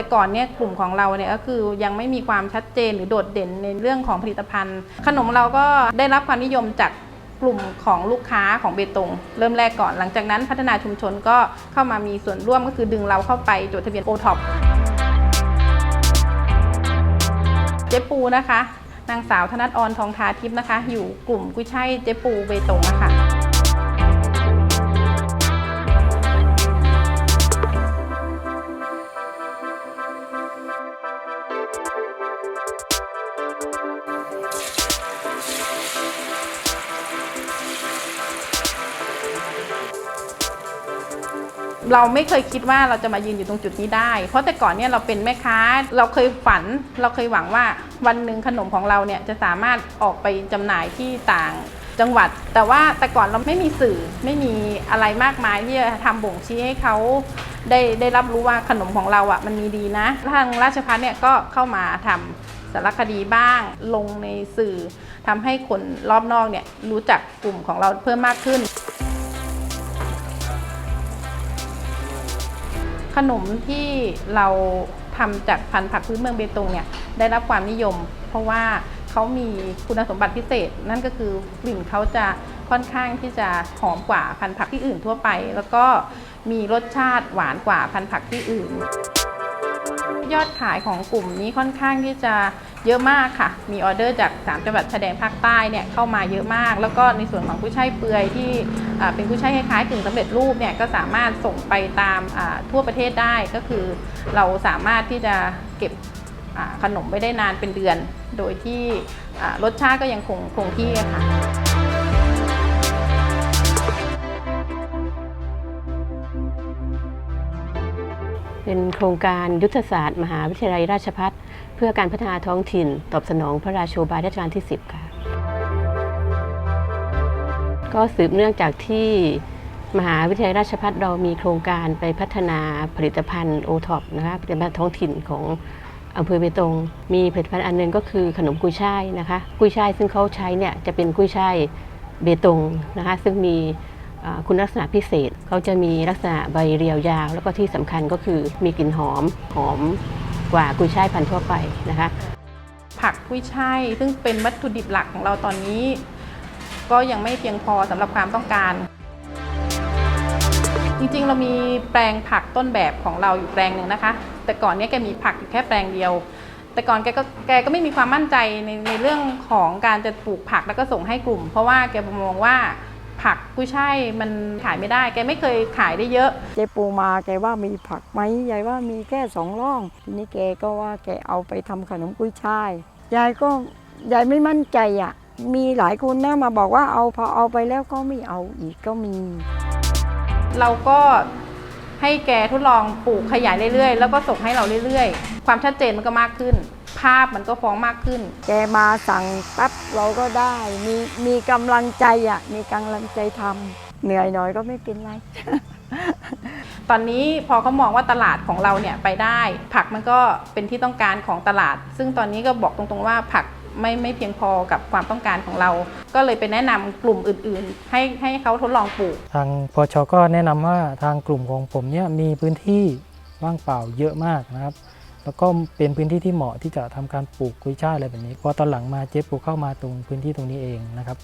แต่ก่อนเนี่ยกลุ่มของเราเนี่ยก็คือยังไม่มีความชัดเจนหรือโดดเด่นในเรื่องของผลิตภัณฑ์ ขนมเราก็ได้รับความนิยมจากกลุ่มของลูกค้าของเบตง เริ่มแรกก่อนหลังจากนั้นพัฒนาชุมชนก็เข้ามามีส่วนร่วมก็คือดึงเราเข้าไปจดทะเบียนโอท็อปเจ๊ปูนะคะ นางสาวธนัทออนทองทาทิพย์นะคะ อยู่กลุ่มกุ้ยช่ายเจ๊ปูเบตงนะคะ เราไม่เคยคิดว่าเราจะมายืนอยู่ตรงจุดนี้ได้ เพราะแต่ก่อนเนี่ยเราเป็นแม่ค้า เราเคยฝัน เราเคยหวังว่าวันหนึ่งขนมของเราเนี่ยจะสามารถออกไปจำหน่ายที่ต่างจังหวัด แต่ว่าแต่ก่อนเราไม่มีสื่อไม่มีอะไรมากมายที่จะทำบ่งชี้ให้เขาได้ได้รับรู้ว่าขนมของเราอะมันมีดีนะทางราชพัฒเนี่ยก็เข้ามาทำสารคดีบ้างลงในสื่อทำให้คนรอบนอกเนี่ยรู้จักกลุ่มของเราเพิ่มมากขึ้น ขนมที่เราทำจากพันธุ์ผักพื้นเมืองเบตงเนี่ยได้รับความนิยม เพราะว่าเขามีคุณสมบัติพิเศษ นั่นก็คือกลิ่นเขาจะค่อนข้างที่จะหอมกว่าพันธุ์ผักที่อื่นทั่วไป แล้วก็มีรสชาติหวานกว่าพันธุ์ผักที่อื่น ยอดขายของกลุ่มนี้ค่อนข้างที่จะ เยอะมากค่ะ มีออเดอร์จาก 3 จังหวัดชายแดนภาคใต้เนี่ยเข้ามาเยอะมาก แล้วก็ในส่วนของกุ้ยช่ายเปลือยที่เป็นกุ้ยช่ายคล้ายๆกึ่งสำเร็จรูปเนี่ยก็สามารถส่งไปตามทั่วประเทศได้ก็คือ เราสามารถที่จะเก็บขนมไว้ได้นานเป็นเดือน โดยที่รสชาติก็ยังคงคงที่ค่ะเป็นโครงการยุทธศาสตร์ มหาวิทยาลัยราชพัฒ พื่อการพัฒนาท้องถิ่น ตอบสนองพระราโชบายรัชกาลที่ 10 ค่ะ ก็สืบเนื่องจากที่มหาวิทยาลัยราชพัฒเรามีโครงการไปพัฒนาผลิตภัณฑ์โอท็อปนะคะผลิตภัณฑ์ท้องถิ่นของอำเภอเบตง มีผลิตภัณฑ์อันหนึงก็คือขนมกุยช่ายนะคะ กุยช่ายซึ่งเขาใช้เนี่ยจะเป็นกุยช่ายเบตงนะคะซึ่งมีคุณลักษณะพิเศษเขาจะมีลักษณะใบเรียวยาว แล้วก็ที่สำคัญก็คือมีกลิ่นหอมหอม กว่ากุยช่ายพันธุ์ทั่วไปนะคะ ผักกุ้ยช่ายซึ่งเป็นวัตถุดิบหลักของเราตอนนี้ ก็ยังไม่เพียงพอสำหรับความต้องการ จริงๆ เรามีแปลงผักต้นแบบของเราอยู่แปลงหนึ่งนะคะ แต่ก่อนเนี้ยแกมีผักอยู่แค่แปลงเดียว แต่ก่อนแกก็แกก็ไม่มีความมั่นใจในในเรื่องของการจะปลูกผักแล้วก็ส่งให้กลุ่ม เพราะว่าแกมองว่า ผักกุ้ยช่ายมันขายไม่ได้ แกไม่เคยขายได้เยอะเจปูมาแกว่ามีผักไหมยายว่ามีแค่สองร่องทีนี้แกก็ว่าแกเอาไปทำขนมกุ้ยช่ายยายก็ยายไม่มั่นใจอะ มีหลายคนนะมาบอกว่าเอาพอเอาไปแล้วก็ไม่เอาอีกก็มี เราก็ให้แกทดลองปลูกขยายเรื่อยๆ แล้วก็ส่งให้เราเรื่อยๆ ความชัดเจนมันก็มากขึ้น ภาพมันก็ฟ้องมากขึ้น แกมาสั่งปั๊บเราก็ได้ มีมีกำลังใจอะ มีกำลังใจทำเหนื่อยหน่อยก็ไม่เป็นไร ตอนนี้พอเขามองว่าตลาดของเราเนี่ยไปได้ ผักมันก็เป็นที่ต้องการของตลาด ซึ่งตอนนี้ก็บอกตรงๆว่าผักไม่ไม่เพียงพอกับความต้องการของเรา ก็เลยไปแนะนำกลุ่มอื่นๆ ให้ให้เขาทดลองปลูก ทางพชก็แนะนำว่าทางกลุ่มของผมเนี่ยมีพื้นที่ว่างเปล่าเยอะมากนะครับ แล้วก็เป็นพื้นที่ที่เหมาะที่จะทำการปลูกกุยช่ายอะไรแบบนี้พอตอนหลังมาเจ๊ปลูกเข้ามาตรงพื้นที่ตรงนี้เองนะครับ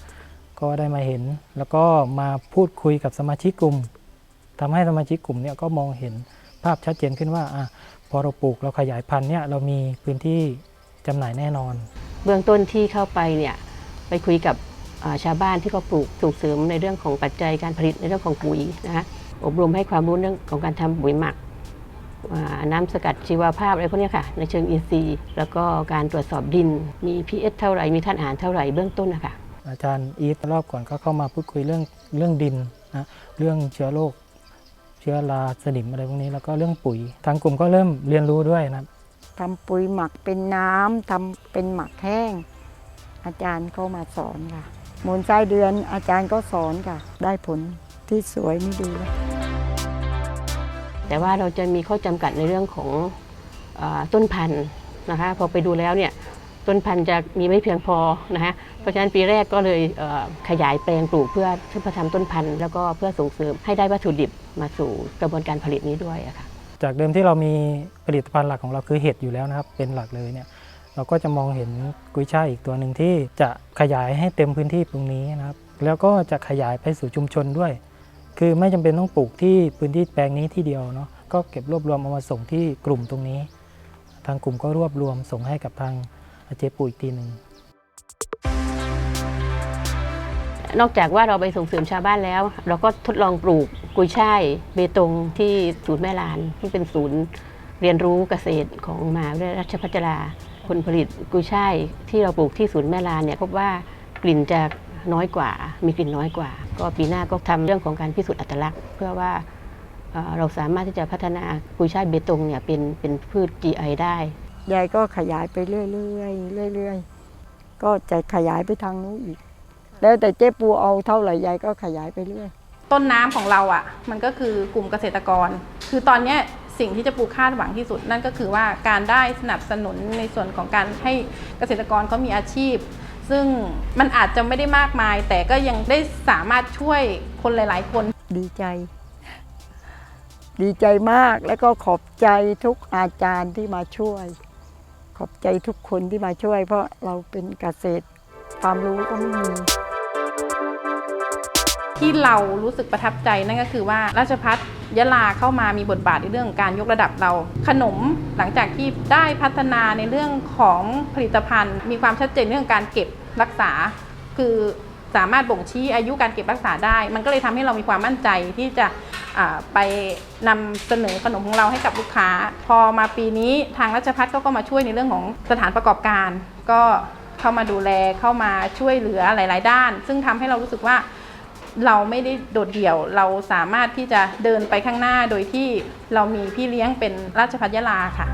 ก็ได้มาเห็นแล้วก็มาพูดคุยกับสมาชิกกลุ่มทำให้สมาชิกกลุ่มเนี่ยก็มองเห็นภาพชัดเจนขึ้นว่าอะพอเราปลูกเราขยายพันธุ์เนี่ยเรามีพื้นที่จำหน่ายแน่นอน เบื้องต้นที่เข้าไปเนี่ยไปคุยกับชาวบ้านที่เขาปลูกส่งเสริมในเรื่องของปัจจัยการผลิตในเรื่องของปุ๋ยนะคะอบรมให้ความรู้เรื่องของการทำปุ๋ยหมัก น้ำสกัดชีวภาพอะไรพวกเนี้ยค่ะ ในเชิงอินทรีย์ แล้วก็การตรวจสอบดิน มี pH เท่าไหร่ มีธาตุอาหารเท่าไหร่เบื้องต้นนะคะอาจารย์อีทรอบก่อนก็เข้ามาพูดคุยเรื่องเรื่องดินนะเรื่องเชื้อโรคเชื้อราสนิมอะไรพวกนี้แล้วก็เรื่องปุ๋ย ทางกลุ่มก็เริ่มเรียนรู้ด้วยนะครับทำปุ๋ยหมักเป็นน้ำทำเป็นหมักแห้ง อาจารย์ก็มาสอนค่ะมูลไส้เดือนอาจารย์ก็สอนค่ะ ได้ผลที่สวยนี่ดีเลย แต่ว่าเราจะมีข้อจำกัดในเรื่องของอต้นพันธุ์นะคะพอไปดูแล้วเนี่ยต้นพันธุ์จะมีไม่เพียงพอนะคะเพราะฉะนั้นปีแรกก็เลยเขยายแปลงปลูกเพื่อเพื่อทำต้นพันธุ์แล้วก็เพื่อส่งเสริมให้ได้วัตถุดิบมาสู่กระบวนการผลิตนี้ด้วยะค่ะจากเดิมที่เรามีผลิตภัณฑ์หลักของเราคือเห็ดอยู่แล้วนะครับเป็นหลักเลยเนี่ยเราก็จะมองเห็นกุยช่ายอีกตัวหนึ่งที่จะขยายให้เต็มพื้นที่ตรงนี้นะครับแล้วก็จะขยายไปสู่ชุมชนด้วย คือไม่จำเป็นต้องปลูกที่พื้นที่แปลงนี้ที่เดียวเนาะก็เก็บรวบรวมเอามาส่งที่กลุ่มตรงนี้ ทางกลุ่มก็รวบรวมส่งให้กับทางอาเจปูอีกทีหนึ่งนอกจากว่าเราไปส่งเสริมชาวบ้านแล้ว เราก็ทดลองปลูกกุยช่ายเบตงที่ศูนย์แม่ลานซึ่เป็นศูนย์เรียนรู้เกษตรของมหาวิทยาลัยราชภัฏจุฬาผลผลิตกุยช่ายที่เราปลูกที่ศูนย์แม่ลานเนี่ยพบว่ากลิ่นจะน้อยกว่า มีกลิ่นน้อยกว่า ก็ปีหน้าก็ทำเรื่องของการพิสูจน์อัตลักษณ์ เพื่อว่าเอ่อเราสามารถที่จะพัฒนากุยช่ายเบตงเนี่ยเป็นเป็นพืช GI ได้ยายก็ขยายไปเรื่อยๆเรื่อยๆก็จะขยายไปทางนู้นอีก แล้วแต่เจ๊ปูเอาเท่าไหร่ยายก็ขยายไปเรื่อย ต้นน้ำของเราอะ่ะ มันก็คือกลุ่มเกษตรกร คือตอนเนี้ยสิ่งที่จะปูคาดหวังที่สุดนั่นก็คือว่าการได้สนับสนุนในส่วนของการให้เกษตรกรเขามีอาชีพ ซึ่งมันอาจจะไม่ได้มากมาย แต่ก็ยังได้สามารถช่วยคนหลาย ๆ คน ดีใจ ดีใจมากแล้วก็ขอบใจทุกอาจารย์ที่มาช่วย ขอบใจทุกคนที่มาช่วย เพราะเราเป็นเกษตรความรู้ก็ไม่มีที่เรารู้สึกประทับใจนั่นก็คือว่าราชพัฒ ยะลาเข้ามามีบทบาทในเรื่องการยกระดับเรา ขนมหลังจากที่ได้พัฒนาในเรื่องของผลิตภัณฑ์ มีความชัดเจนเรื่องการเก็บรักษา คือสามารถบ่งชี้อายุการเก็บรักษาได้ มันก็เลยทำให้เรามีความมั่นใจที่จะไปนำเสนอขนมของเราให้กับลูกค้า พอมาปีนี้ทางราชพัฒน์ก็มาช่วยในเรื่องของสถานประกอบการ ก็เข้ามาดูแลเข้ามาช่วยเหลือหลาย ๆ ด้าน ซึ่งทำให้เรารู้สึกว่า เราไม่ได้โดดเดี่ยว เราสามารถที่จะเดินไปข้างหน้าโดยที่เรามีพี่เลี้ยงเป็นราชพัฒยาลาค่ะ